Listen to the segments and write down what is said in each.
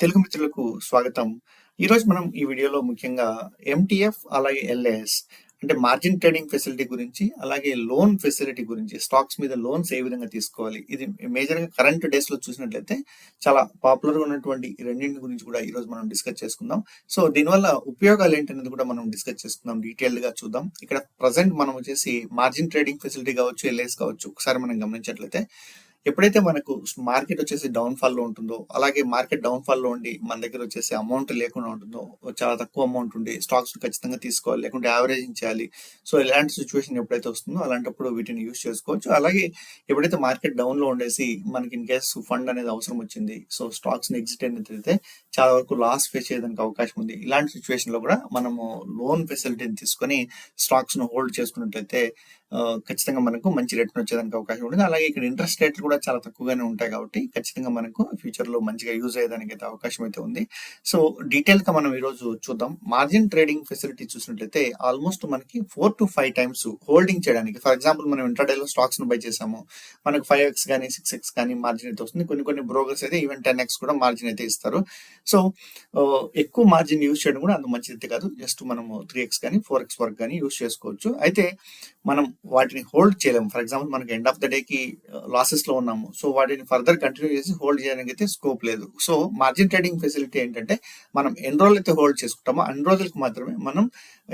తెలుగు మిత్రులకు స్వాగతం. ఈరోజు మనం ఈ వీడియోలో ముఖ్యంగా ఎంటీఎఫ్ అలాగే ఎల్ఏఎస్ అంటే మార్జిన్ ట్రేడింగ్ ఫెసిలిటీ గురించి అలాగే లోన్ ఫెసిలిటీ గురించి స్టాక్స్ మీద లోన్స్ ఏ విధంగా తీసుకోవాలి ఇది మేజర్గా కరెంట్ డేస్లో చూసినట్లయితే చాలా పాపులర్గా ఉన్నటువంటి రెండింటి గురించి కూడా ఈ రోజు మనం డిస్కస్ చేసుకుందాం. సో దీనివల్ల ఉపయోగాలు ఏంటనేది కూడా మనం డిస్కస్ చేసుకుందాం డీటెయిల్డ్గా చూద్దాం. ఇక్కడ ప్రజెంట్ మనం వచ్చేసి మార్జిన్ ట్రేడింగ్ ఫెసిలిటీ కావచ్చు ఎల్ఏఎస్ కావచ్చు ఒకసారి మనం గమనించినట్లయితే ఎప్పుడైతే మనకు మార్కెట్ వచ్చేసి డౌన్ ఫాల్లో ఉంటుందో అలాగే మార్కెట్ డౌన్ ఫాల్లో ఉండి మన దగ్గర వచ్చేసి అమౌంట్ లేకుండా ఉంటుందో చాలా తక్కువ అమౌంట్ ఉండి స్టాక్స్ ఖచ్చితంగా తీసుకోవాలి లేకుంటే యావరేజింగ్ చేయాలి. సో ఇలాంటి సిచ్యువేషన్ ఎప్పుడైతే వస్తుందో అలాంటప్పుడు వీటిని యూస్ చేసుకోవచ్చు. అలాగే ఎప్పుడైతే మార్కెట్ డౌన్లో ఉండేసి మనకి ఇన్ కేస్ ఫండ్ అనేది అవసరం వచ్చింది సో స్టాక్స్ని ఎగ్జిట్ అయితే చాలా వరకు లాస్ ఫేస్ చేయడానికి అవకాశం ఉంది. ఇలాంటి సిచ్యువేషన్లో కూడా మనము లోన్ ఫెసిలిటీని తీసుకొని స్టాక్స్ను హోల్డ్ చేసుకున్నట్లయితే ఖచ్చితంగా మనకు మంచి రిటర్న్ వచ్చేదానికి అవకాశం ఉంటుంది. అలాగే ఇక్కడ ఇంట్రెస్ట్ రేట్లు కూడా చాలా తక్కువగానే ఉంటాయి కాబట్టి ఖచ్చితంగా మనకు ఫ్యూచర్లో మంచిగా యూజ్ అయ్యేదానికి అయితే అవకాశం అయితే ఉంది. సో డీటెయిల్గా మనం ఈ రోజు చూద్దాం. మార్జిన్ ట్రేడింగ్ ఫెసిలిటీ చూసినట్లయితే ఆల్మోస్ట్ మనకి four to five times holding చేయడానికి ఫర్ ఎగ్జాంపుల్ మనం ఇంటర్డేలో స్టాక్స్ను బై చేసాము మనకు ఫైవ్ ఎక్స్ కానీ సిక్స్ ఎక్స్ కానీ మార్జిన్ అయితే వస్తుంది. కొన్ని కొన్ని బ్రోకర్స్ అయితే ఈవెన్ టెన్ ఎక్స్ కూడా మార్జిన్ అయితే ఇస్తారు. సో ఎక్కువ మార్జిన్ యూజ్ చేయడం కూడా అంత మంచిది కాదు. జస్ట్ మనము త్రీ ఎక్స్ కానీ ఫోర్ ఎక్స్ వరకు కానీ యూజ్ చేసుకోవచ్చు. అయితే మనం వాటిని హోల్డ్ చేయలేము ఫర్ ఎగ్జాంపుల్ మనకి ఎండ్ ఆఫ్ ద డే కి uh, లాసెస్లో ఉన్నాము. సో వాటిని ఫర్దర్ కంటిన్యూ చేసి హోల్డ్ చేయడానికి అయితే స్కోప్ లేదు. సో మార్జిన్ ట్రేడింగ్ ఫెసిలిటీ ఏంటంటే మనం ఎన్ని రోజులు అయితే హోల్డ్ చేసుకుంటామో. అన్ని రోజులకు మాత్రమే మనం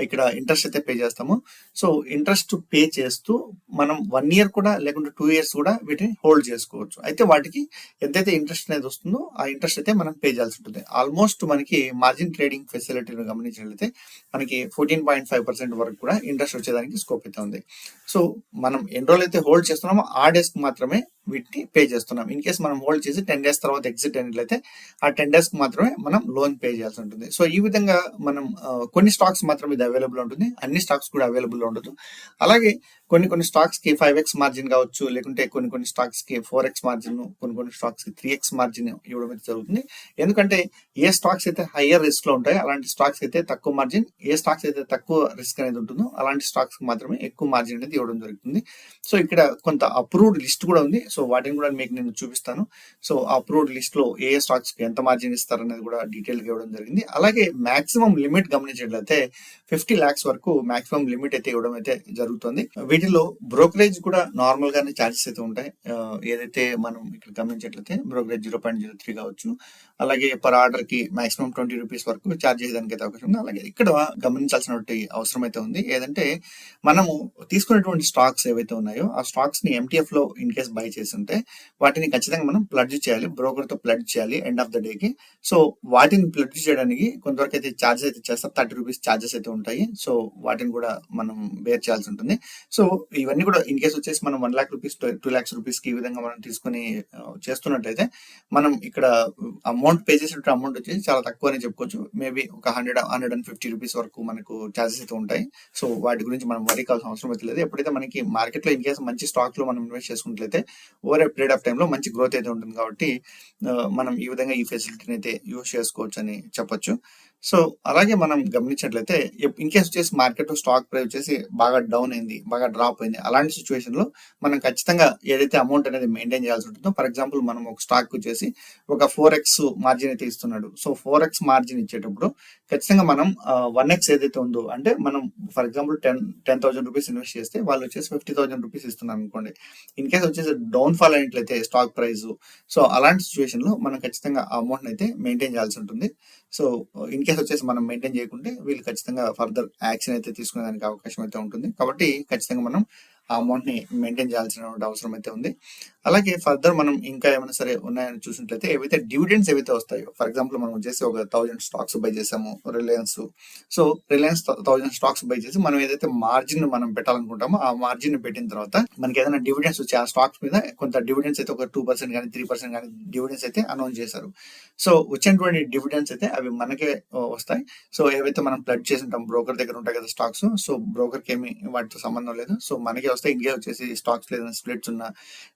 ఇక్కడ ఇంట్రెస్ట్ అయితే పే చేస్తాము. సో ఇంట్రెస్ట్ పే చేస్తూ మనం వన్ ఇయర్ కూడా లేకుంటే టూ ఇయర్స్ కూడా వీటిని హోల్డ్ చేసుకోవచ్చు. అయితే వాటికి ఎంతైతే ఇంట్రెస్ట్ అనేది వస్తుందో ఆ ఇంట్రెస్ట్ అయితే మనం పే చేయాల్సి ఉంటుంది. ఆల్మోస్ట్ మనకి మార్జిన్ ట్రేడింగ్ ఫెసిలిటీని గమనించినట్లయితే మనకి ఫోర్టీన్ పాయింట్ ఫైవ్ పర్సెంట్ వరకు కూడా ఇంట్రెస్ట్ వచ్చేదానికి స్కోప్ అయితే ఉంది. సో మనం ఎన్ని రోజులు అయితే హోల్డ్ చేస్తున్నామో ఆ డేస్కి మాత్రమే వీటిని పే చేస్తున్నాం. ఇన్ కేస్ మనం హోల్డ్ చేసి టెన్ డేస్ తర్వాత ఎగ్జిట్ అయినట్లయితే ఆ టెన్ డేస్కి మాత్రమే మనం లోన్ పే చేయాల్సి ఉంటుంది. సో ఈ విధంగా మనం కొన్ని స్టాక్స్ మాత్రం ఇది అవైలబుల్ ఉంటుంది. అన్ని స్టాక్స్ కూడా అవైలబుల్ ఉండదు అలాగే కొన్ని కొన్ని స్టాక్స్కి ఫైవ్ ఎక్స్ మార్జిన్ కావచ్చు లేకుంటే కొన్ని కొన్ని స్టాక్స్కి ఫోర్ ఎక్స్ మార్జిన్ కొన్ని కొన్ని స్టాక్స్కి త్రీ ఎక్స్ మార్జిన్ ఇవ్వడం అయితే జరుగుతుంది. ఎందుకంటే ఏ స్టాక్స్ అయితే హయ్యర్ రిస్క్లో ఉంటాయో అలాంటి స్టాక్స్ అయితే తక్కువ మార్జిన్ ఏ స్టాక్స్ అయితే తక్కువ రిస్క్ అనేది ఉంటుందో అలాంటి స్టాక్స్కి మాత్రమే ఎక్కువ మార్జిన్ అనేది ఇవ్వడం జరుగుతుంది. సో ఇక్కడ కొంత అప్రూవ్డ్ లిస్ట్ కూడా ఉంది. సో వాటిని కూడా మీకు నేను చూపిస్తాను. సో అప్రూవ్డ్ లిస్ట్లో ఏ స్టాక్స్కి ఎంత మార్జిన్ ఇస్తారు అనేది కూడా డీటెయిల్గా ఇవ్వడం జరిగింది. అలాగే మాక్సిమం లిమిట్ గమనించినట్లయితే ఫిఫ్టీ లాక్స్ వరకు మాక్సిమం లిమిట్ అయితే ఇవ్వడం అయితే జరుగుతుంది. వీటిలో బ్రోకరేజ్ కూడా నార్మల్ గానే ఛార్జెస్ అయితే ఉంటాయి. ఏదైతే మనం ఇక్కడ గమనించినట్లయితే brokerage zero point zero three కావచ్చు. అలాగే పర్ ఆర్డర్కి మాక్సిమం ట్వంటీ రూపీస్ వరకు ఛార్జ్ చేయడానికి అయితే అవకాశం ఉంది. అలాగే ఇక్కడ గమనించాల్సిన అవసరం అయితే ఉంది. ఏదంటే మనము తీసుకున్నటువంటి స్టాక్స్ ఏవైతే ఉన్నాయో ఆ స్టాక్స్ని ఎంటీఎఫ్లో ఇన్ కేస్ బై చేసి ఉంటే వాటిని ఖచ్చితంగా మనం ప్లడ్జ్ చేయాలి బ్రోకర్తో ప్లడ్జ్ చేయాలి ఎండ్ ఆఫ్ ద డే కి. సో వాటిని ప్లడ్జ్ చేయడానికి కొంతవరకు అయితే ఛార్జెస్ అయితే చేస్తారు థర్టీ రూపీస్ ఛార్జెస్ అయితే ఉంటాయి. సో వాటిని కూడా మనం బేర్ చేయాల్సి ఉంటుంది. సో ఇవన్నీ కూడా ఇన్ కేసు వచ్చేసి మనం one lakh rupees two lakhs రూపీస్కి ఈ విధంగా మనం తీసుకుని చేస్తున్నట్టయితే మనం ఇక్కడ అమౌంట్ పే చేసినట్టు అమౌంట్ వచ్చేసి చాలా తక్కువ అని చెప్పుకోవచ్చు. మేబీ ఒక hundred hundred and fifty rupees వరకు మనకు ఛార్జెస్ అయితే ఉంటాయి. సో వాటి గురించి మనం వరీ కావాల్సిన అవసరం అయితే లేదు. ఎప్పుడైతే మనకి మార్కెట్లో ఇన్ కేసు మంచి స్టాక్లో మనం ఇన్వెస్ట్ చేసుకున్నట్లయితే ఓవర్ ఏ పీరియడ్ ఆఫ్ టైమ్లో మంచి గ్రోత్ అయితే ఉంటుంది కాబట్టి మనం ఈ విధంగా ఈ ఫెసిలిటీని అయితే యూజ్ చేసుకోవచ్చు అని చెప్పొచ్చు. సో అలాగే మనం గమనించినట్లయితే ఇన్ కేస్ వచ్చేసి మార్కెట్ స్టాక్ ప్రైస్ వచ్చేసి బాగా డౌన్ అయింది బాగా డ్రాప్ అయింది అలాంటి సిచ్యువేషన్లో మనం ఖచ్చితంగా ఏదైతే అమౌంట్ అనేది మెయింటైన్ చేయాల్సి ఉంటుందో ఫర్ ఎగ్జాంపుల్ మనం ఒక స్టాక్ వచ్చేసి ఒక ఫోర్ ఎక్స్ మార్జిన్ అయితే ఇస్తున్నాడు. సో ఫోర్ ఎక్స్ మార్జిన్ ఇచ్చేటప్పుడు ఖచ్చితంగా మనం వన్ ఎక్స్ ఏదైతే ఉందో అంటే మనం for example ten ten thousand rupees invest చేస్తే వాళ్ళు వచ్చేసి ఫిఫ్టీ థౌసండ్ రూపీస్ ఇస్తున్నారు అనుకోండి. ఇన్ కేస్ వచ్చేసి డౌన్ ఫాల్ అయినట్లయితే స్టాక్ ప్రైస్ సో అలాంటి సిచ్యువేషన్లో మనం ఖచ్చితంగా ఆ అమౌంట్ అయితే మెయింటైన్ చేయాల్సి ఉంటుంది. సో ఇన్ కేస్ వచ్చేసి మనం మెయింటైన్ చేయకుంటే వీళ్ళు ఖచ్చితంగా ఫర్దర్ యాక్షన్ అయితే తీసుకునేదానికి అవకాశం అయితే ఉంటుంది. కాబట్టి ఖచ్చితంగా మనం ఆ అమౌంట్ని మెయింటైన్ చేయాల్సిన అవసరం అయితే ఉంది. అలాగే ఫర్దర్ మనం ఇంకా ఏమైనా సరే ఉన్నాయని చూసినట్లయితే ఏవైతే డివిడెండ్స్ ఏవైతే వస్తాయో ఫర్ ఎగ్జాంపుల్ మనం వచ్చేసి ఒక థౌజండ్ స్టాక్స్ బై చేసాము Reliance so Reliance thousand stocks buy చేసి మనం ఏదైతే మార్జిన్ మనం పెట్టాలనుకుంటామో ఆ మార్జిన్ పెట్టిన తర్వాత మనకి ఏదైనా డివిడెండ్స్ వచ్చి ఆ స్టాక్స్ మీద కొంత డివిడెండ్స్ అయితే ఒక టూ పర్సెంట్ కానీ త్రీ పర్సెంట్ కానీ డివిడెండ్స్ అయితే అనౌన్స్ చేశారు. సో వచ్చినటువంటి డివిడెండ్స్ అయితే అవి మనకే వస్తాయి. సో ఏవైతే మనం ప్లడ్ చేసి ఉంటాం బ్రోకర్ దగ్గర ఉంటాయి కదా స్టాక్స్ సో బ్రోకర్కి ఏమి వాటితో సంబంధం లేదు. సో మనకే వస్తాయి ఇంకే వచ్చేసి స్టాక్స్ ఏదైనా స్ప్లిట్స్ ఉన్నా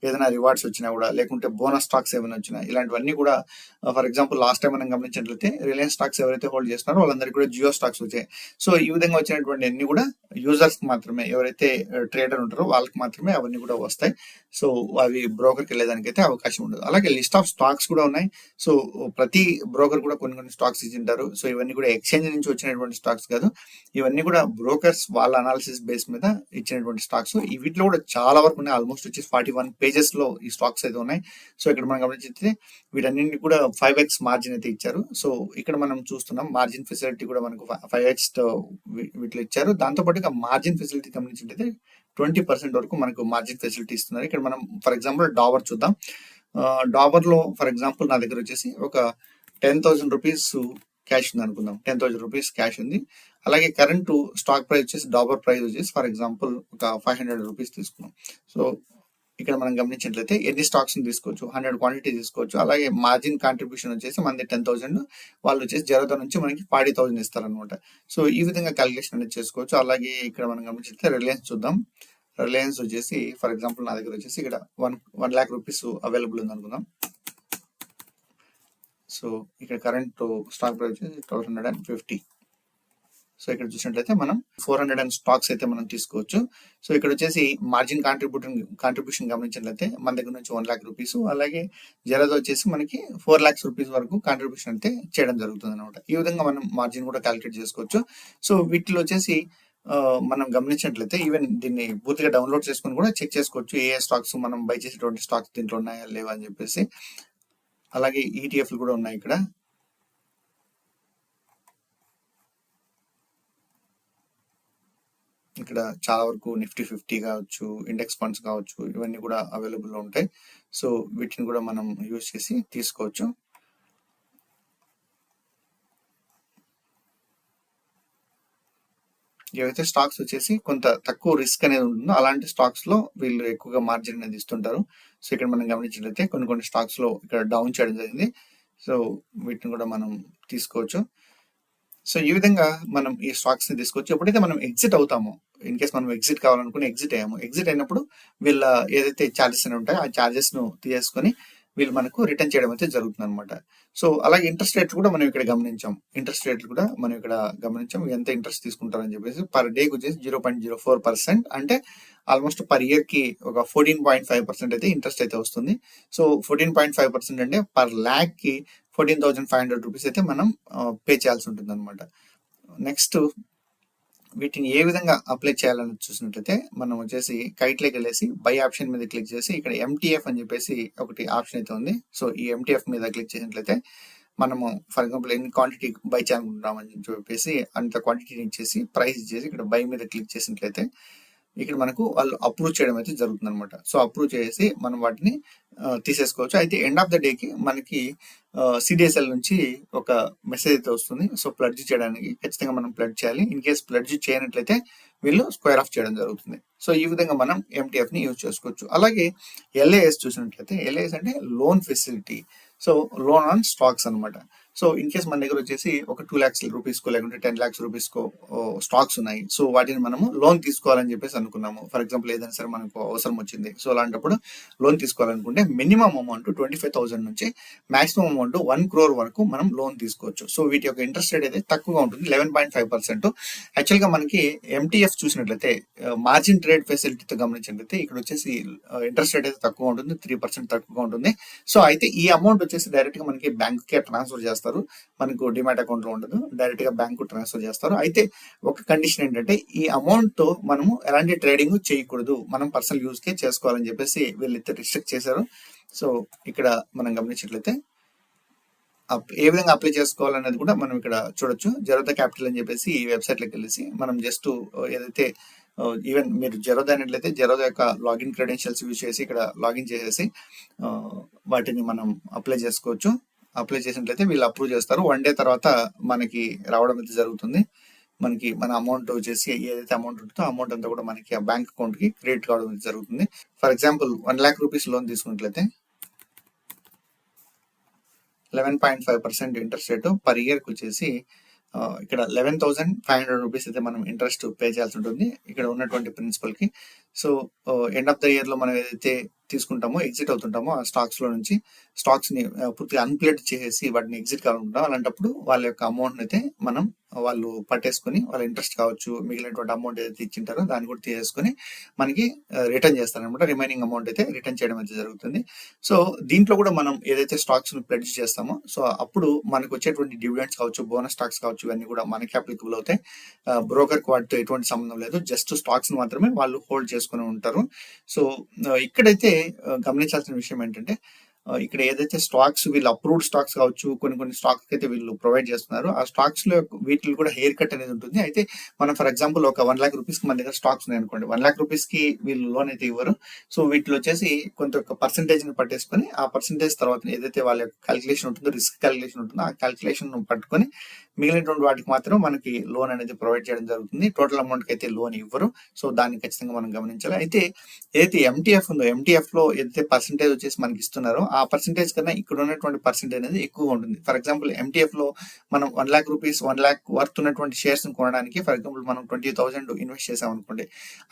ఏదైనా రివార్డ్స్ వచ్చినా కూడా లేకుంటే బోనస్ స్టాక్స్ ఏమైనా వచ్చినా ఇలాంటివన్నీ కూడా ఫర్ ఎగ్జాంపుల్ లాస్ట్ టైం మనం గమనించినట్లయితే రిలయన్స్ స్టాక్స్ ఎవరైతే హోల్డ్ చేస్తున్నారో వాళ్ళందరికీ కూడా జియో స్టాక్స్ వచ్చాయి. సో ఈ విధంగా వచ్చినటువంటి అన్ని కూడా యూజర్స్ మాత్రమే ఎవరైతే uh, ట్రేడర్ ఉంటారో వాళ్ళకి మాత్రమే అవన్నీ కూడా వస్తాయి. సో అవి బ్రోకర్కి వెళ్ళేదానికైతే అవకాశం ఉండదు. అలాగే లిస్ట్ ఆఫ్ స్టాక్స్ కూడా ఉన్నాయి. సో ప్రతి బ్రోకర్ కూడా కొన్ని కొన్ని స్టాక్స్ ఇచ్చింటారు. సో ఇవన్నీ కూడా ఎక్స్చేంజ్ నుంచి వచ్చినటువంటి స్టాక్స్ కాదు. ఇవన్నీ కూడా బ్రోకర్స్ వాళ్ళ అనాలిసిస్ బేస్ మీద ఇచ్చినటువంటి స్టాక్స్ వీటిలో కూడా చాలా వరకు ఉన్నాయి. ఆల్మోస్ట్ వచ్చి ఫార్టీ వన్ పేజెస్లో ఈ స్టాక్స్ అయితే ఉన్నాయి. సో ఇక్కడ మనం గమనించితే వీటన్నింటి కూడా ఫైవ్ ఎక్స్ మార్జిన్ అయితే ఇచ్చారు. సో ఇక్కడ మనం చూస్తున్నాం మార్జిన్ ఫెసిలిటీ కూడా మనకు ఫైవ్ ఎక్స్ వీటిలో ఇచ్చారు. దాంతో పాటుగా మార్జిన్ ఫెసిలిటీ గమనించినట్లయితే ట్వంటీ పర్సెంట్ వరకు మనకు మార్జిన్ ఫెసిలిటీ ఇస్తున్నారు. ఇక్కడ మనం ఫర్ ఎగ్జాంపుల్ డాబర్ చూద్దాం. డాబర్లో ఫర్ ఎగ్జాంపుల్ నా దగ్గర వచ్చేసి ఒక టెన్ థౌసండ్ రూపీస్ క్యాష్ ఉంది అనుకుందాం టెన్ థౌసండ్ రూపీస్ క్యాష్ ఉంది. అలాగే కరెంట్ స్టాక్ ప్రైస్ వచ్చేసి డాబర్ ప్రైస్ వచ్చేసి ఫర్ ఎగ్జాంపుల్ ఒక ఫైవ్ హండ్రెడ్ రూపీస్ తీసుకున్నాం. సో ఇక్కడ మనం గమనించినట్లయితే ఎన్ని స్టాక్స్ తీసుకోవచ్చు? హండ్రెడ్ క్వాంటిటీ తీసుకోవచ్చు. అలాగే మార్జిన్ కాంట్రిబ్యూషన్ వచ్చేసి మనది టెన్ థౌసండ్ వాళ్ళు వచ్చేసి జరోదా నుంచి మనకి ఫార్టీ థౌసండ్ ఇస్తారనమాట సో ఈ విధంగా క్యాలిక్యులేషన్ అనేది చేసుకోవచ్చు. అలాగే ఇక్కడ మనం గమనించితే రిలయన్స్ చూద్దాం. రిలయన్స్ వచ్చేసి ఫర్ ఎగ్జాంపుల్ నా దగ్గర వచ్చేసి ఇక్కడ one one lakh rupees available ఉంది అనుకుందాం. సో ఇక్కడ కరెంట్ స్టాక్ ప్రైస్ వచ్చేసి twelve hundred and fifty so ఇక్కడ చూసినట్లయితే మనం ఫోర్ హండ్రెడ్ అండ్ స్టాక్స్ అయితే మనం తీసుకోవచ్చు. సో ఇక్కడ వచ్చేసి మార్జిన్ కాంట్రిబ్యూషన్ కాంట్రిబ్యూషన్ గమనించినట్లయితే మన దగ్గర నుంచి వన్ ల్యాక్ రూపీస్ అలాగే జరదో వచ్చేసి మనకి ఫోర్ ల్యాక్స్ రూపీస్ వరకు కాంట్రిబ్యూషన్ అయితే చేయడం జరుగుతుంది అనమాట ఈ విధంగా మనం మార్జిన్ కూడా క్యాలిక్యులేట్ చేసుకోవచ్చు. సో వీటిలో వచ్చేసి మనం గమనించినట్లయితే ఈవెన్ దీన్ని పూర్తిగా డౌన్లోడ్ చేసుకుని కూడా చెక్ చేసుకోవచ్చు. ఏ స్టాక్స్ మనం బై చేసేటువంటి స్టాక్స్ దీంట్లో ఉన్నాయా లేవా అని చెప్పేసి. అలాగే ఈటీఎఫ్లు కూడా ఉన్నాయి ఇక్కడ. ఇక్కడ చాలా వరకు నిఫ్టీ ఫిఫ్టీ కావచ్చు ఇండెక్స్ ఫండ్స్ కావచ్చు ఇవన్నీ కూడా అవైలబుల్ ఉంటాయి. సో వీటిని కూడా మనం యూజ్ చేసి తీసుకోవచ్చు. ఏవైతే స్టాక్స్ వచ్చేసి కొంత తక్కువ రిస్క్ అనేది ఉంటుందో అలాంటి స్టాక్స్లో వీళ్ళు ఎక్కువగా మార్జిన్ అనేది ఇస్తుంటారు. సో ఇక్కడ మనం గమనించినట్లయితే కొన్ని కొన్ని స్టాక్స్లో ఇక్కడ డౌన్ చేయడం జరిగింది. సో వీటిని కూడా మనం తీసుకోవచ్చు. సో ఈ విధంగా మనం ఈ స్టాక్స్ని తీసుకోవచ్చు ఎప్పుడైతే మనం ఎగ్జిట్ అవుతామో. ఇన్ కేస్ మనం ఎగ్జిట్ కావాలనుకుని ఎగ్జిట్ అయ్యాము. ఎగ్జిట్ అయినప్పుడు వీళ్ళ ఏదైతే ఛార్జెస్ అని ఉంటాయో ఆ ఛార్జెస్ను తీసుకొని వీళ్ళు మనకు రిటర్న్ చేయడం అయితే జరుగుతుంది అనమాట సో అలాగే ఇంట్రెస్ట్ రేట్లు కూడా మనం ఇక్కడ గమనించాం. ఇంట్రెస్ట్ రేట్లు కూడా మనం ఇక్కడ గమనించాం. ఎంత ఇంట్రెస్ట్ తీసుకుంటారని చెప్పేసి పర్ డేకి వచ్చేసి zero point zero four percent అంటే ఆల్మోస్ట్ పర్ ఇయర్కి ఒక ఫోర్టీన్ పాయింట్ ఫైవ్ పర్సెంట్ అయితే ఇంట్రెస్ట్ అయితే వస్తుంది. So fourteen point five percent అంటే per ల్యాక్కి fourteen thousand five hundred rupees అయితే మనం పే చేయాల్సి ఉంటుంది అనమాట నెక్స్ట్ వీటిని ఏ విధంగా అప్లై చేయాలని చూసినట్లయితే మనం వచ్చేసి కైట్లోకి వెళ్ళేసి బై ఆప్షన్ మీద క్లిక్ చేసి ఇక్కడ ఎంటీఎఫ్ అని చెప్పేసి ఒకటి ఆప్షన్ అయితే ఉంది. సో ఈ ఎంటీఎఫ్ మీద క్లిక్ చేసినట్లయితే మనము ఫర్ ఎగ్జాంపుల్ ఎన్ని క్వాంటిటీ బై చేయాలనుకుంటున్నామని చెప్పేసి అంత క్వాంటిటీని ఇచ్చేసి ప్రైస్ ఇచ్చేసి ఇక్కడ బై మీద క్లిక్ చేసినట్లయితే ఇక్కడ మనకు వాళ్ళు అప్రూవ్ చేయడం అయితే జరుగుతుంది అనమాట సో అప్రూవ్ చేసి మనం వాటిని తీసేసుకోవచ్చు. అయితే ఎండ్ ఆఫ్ ద డేకి మనకి సిడిఎస్ఎల్ నుంచి ఒక మెసేజ్ అయితే వస్తుంది. సో ప్లడ్జ్ చేయడానికి ఖచ్చితంగా మనం ప్లడ్ చేయాలి. ఇన్ కేస్ ప్లడ్జ్ చేయనట్లయితే వీళ్ళు స్క్వేర్ ఆఫ్ చేయడం జరుగుతుంది. సో ఈ విధంగా మనం ఎంటీఎఫ్ని యూజ్ చేసుకోవచ్చు. అలాగే ఎల్ఏఎస్ చూసినట్లయితే ఎల్ఏఎస్ అంటే loan facility so loan on stocks అనమాట సో ఇన్ కేస్ మన దగ్గర వచ్చేసి ఒక టూ ల్యాక్స్ రూపీస్కో లేకుంటే టెన్ ల్యాక్స్ రూపీస్కో స్టాక్స్ ఉన్నాయి. సో వాటిని మనము లోన్ తీసుకోవాలని చెప్పేసి అనుకున్నాము. ఫర్ ఎగ్జాంపుల్ ఏదైనా సరే మనకు అవసరం వచ్చింది. సో అలాంటప్పుడు లోన్ తీసుకోవాలనుకుంటే minimum amount twenty five thousand నుంచి మాక్సిమం అమౌంట్ వన్ క్రోర్ వరకు మనం లోన్ తీసుకోవచ్చు. సో వీటి యొక్క ఇంట్రెస్ట్ రేట్ అయితే తక్కువగా ఉంటుంది. లెవెన్ పాయింట్ ఫైవ్ పర్సెంట్ యాక్చువల్గా మనకి ఎంటీఎఫ్ చూసినట్లయితే మార్జిన్ ట్రేడ్ ఫెసిలిటీతో గమనించినట్లయితే ఇక్కడ వచ్చేసి ఇంట్రెస్ట్ రేట్ అయితే తక్కువ ఉంటుంది. త్రీ పర్సెంట్ తక్కువగా ఉంటుంది. సో అయితే ఈ అమౌంట్ వచ్చేసి డైరెక్ట్గా మనకి బ్యాంక్కి ట్రాన్స్ఫర్ చేస్తారు. మనకు డిమాట్ అకౌంట్లో ఉండదు. డైరెక్ట్గా బ్యాంకు ట్రాన్స్ఫర్ చేస్తారు. అయితే ఒక కండిషన్ ఏంటంటే ఈ అమౌంట్తో మనము ఎలాంటి ట్రేడింగ్ చేయకూడదు. మనం పర్సనల్ యూజ్ కే చేసుకోవాలని చెప్పేసి వీళ్ళైతే రిస్ట్రిక్ట్ చేశారు. సో ఇక్కడ మనం గమనించినట్లయితే ఏ విధంగా అప్లై చేసుకోవాలనేది కూడా మనం ఇక్కడ చూడొచ్చు. జరోదా క్యాపిటల్ అని చెప్పేసి ఈ వెబ్సైట్లోకి వెళ్ళేసి మనం జస్ట్ uh, ఏదైతే uh, ఈవెన్ మీరు జరోదా అనేట్లయితే జరోదా యొక్క లాగిన్ క్రెడెన్షియల్స్ యూజ్ చేసి ఇక్కడ లాగిన్ చేసేసి uh, వాటిని మనం అప్లై చేసుకోవచ్చు. అప్లై చేసినట్లయితే వీళ్ళు అప్రూవ్ చేస్తారు. వన్ డే తర్వాత మనకి రావడం అయితే జరుగుతుంది. మనకి మన అమౌంట్ వచ్చేసి ఏదైతే అమౌంట్ ఉంటుందో అమౌంట్ అంతా కూడా మనకి ఆ బ్యాంక్ అకౌంట్కి క్రెడిట్ కావడం జరుగుతుంది. For example one lakh rupees loan తీసుకున్నట్లయితే eleven point five percent interest rate per ఇయర్కి వచ్చేసి ఇక్కడ eleven thousand five hundred rupees అయితే మనం ఇంట్రెస్ట్ పే చేయాల్సి ఉంటుంది. ఇక్కడ ఉన్నటువంటి ప్రిన్సిపల్కి. సో ఎండ్ ఆఫ్ ద ఇయర్లో మనం ఏదైతే తీసుకుంటామో ఎగ్జిట్ అవుతుంటామో ఆ స్టాక్స్లో నుంచి స్టాక్స్ని పూర్తిగా అన్ప్లేట్ చేసేసి వాటిని ఎగ్జిట్ కావాలనుకుంటాం అలాంటప్పుడు వాళ్ళ యొక్క అమౌంట్ అయితే మనం వాళ్ళు పట్టేసుకొని వాళ్ళ ఇంట్రెస్ట్ కావచ్చు మిగిలినటువంటి అమౌంట్ ఏదైతే ఇచ్చింటారో దాన్ని కూడా తీసేసుకుని మనకి రిటర్న్ చేస్తారనమాట రిమైనింగ్ అమౌంట్ అయితే రిటర్న్ చేయడం అయితే జరుగుతుంది. సో దీంట్లో కూడా మనం ఏదైతే స్టాక్స్ని ప్లెడ్జ్ చేస్తామో సో అప్పుడు మనకు వచ్చేటువంటి డివిడెంట్స్ కావచ్చు బోనస్ స్టాక్స్ కావచ్చు ఇవన్నీ కూడా మనకి అప్లికబుల్ అవుతాయి. బ్రోకర్ వాటితో ఎటువంటి సంబంధం లేదు. జస్ట్ స్టాక్స్ మాత్రమే వాళ్ళు హోల్డ్ చేసుకుని ఉంటారు. సో ఇక్కడైతే గమనించాల్సిన విషయం ఏంటంటే ఇక్కడ ఏదైతే స్టాక్స్ వీళ్ళు అప్రూవ్డ్ స్టాక్స్ కావచ్చు కొన్ని కొన్ని స్టాక్స్ అయితే వీళ్ళు ప్రొవైడ్ చేస్తున్నారు. ఆ స్టాక్స్లో వీటిలో కూడా హెయిర్ కట్ అనేది ఉంటుంది. అయితే మనం ఫర్ ఎగ్జాంపుల్ ఒక వన్ లాక్ రూపీస్కి మన దగ్గర స్టాక్స్ ఉన్నాయి అనుకోండి. వన్ లాక్ రూపీస్కి వీళ్ళు లోన్ అయితే ఇవ్వరు. సో వీటిలో వచ్చేసి కొంత ఒక పర్సంటేజ్ని పట్టేసుకొని ఆ పర్సంటేజ్ తర్వాత ఏదైతే వాళ్ళ యొక్క క్యాలిక్యులేషన్ ఉంటుందో రిస్క్ క్యాలిక్యులేషన్ ఉంటుందో ఆ క్యాలిక్యులేషన్ పట్టుకొని మిగిలినటువంటి వాటికి మాత్రం మనకి లోన్ అనేది ప్రొవైడ్ చేయడం జరుగుతుంది. టోటల్ అమౌంట్కి అయితే లోన్ ఇవ్వరు. సో దాన్ని ఖచ్చితంగా మనం గమనించాలి. అయితే ఏదైతే ఎంటీఎఫ్ ఉందో ఎంటీఎఫ్లో ఏదైతే పర్సంటేజ్ వచ్చేసి మనకి ఇస్తున్నారో ఆ పర్సంటేజ్ కన్నా ఇక్కడ ఉన్నటువంటి పర్సంటేజ్ అనేది ఎక్కువ ఉంటుంది. ఫర్ ఎగ్జాంపుల్ ఎంటీఎఫ్లో మనం one lakh rupees one lakh worth ఉన్నటువంటి షేర్స్ని కొనడానికి ఫర్ ఎగ్జాంపుల్ మనం ట్వంటీ థౌసండ్ ఇన్వెస్ట్ చేసాం అనుకోండి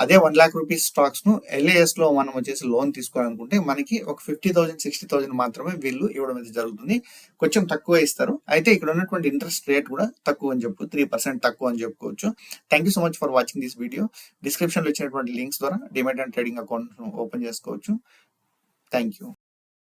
అదే వన్ లాక్ రూపీస్ స్టాక్స్ను ఎల్ఏఎస్లో మనం వచ్చేసి లోన్ తీసుకోవాలనుకుంటే మనకి ఒక ఫిఫ్టీ థౌసండ్ సిక్స్టీ థౌసండ్ మాత్రమే వీళ్ళు ఇవ్వడం అయితే జరుగుతుంది. కొంచెం తక్కువ ఇస్తారు. అయితే ఇక్కడ ఉన్నటువంటి ఇంట్రెస్ట్ రేట్ కూడా తక్కువ అని చెప్పు త్రీ పర్సెంట్ తక్కువ అని చెప్పుకోవచ్చు. Thank you so much for watching this video డిస్క్రిప్షన్లో ఇచ్చినటువంటి లింక్స్ ద్వారా demat and trading account open చేసుకోవచ్చు. Thank you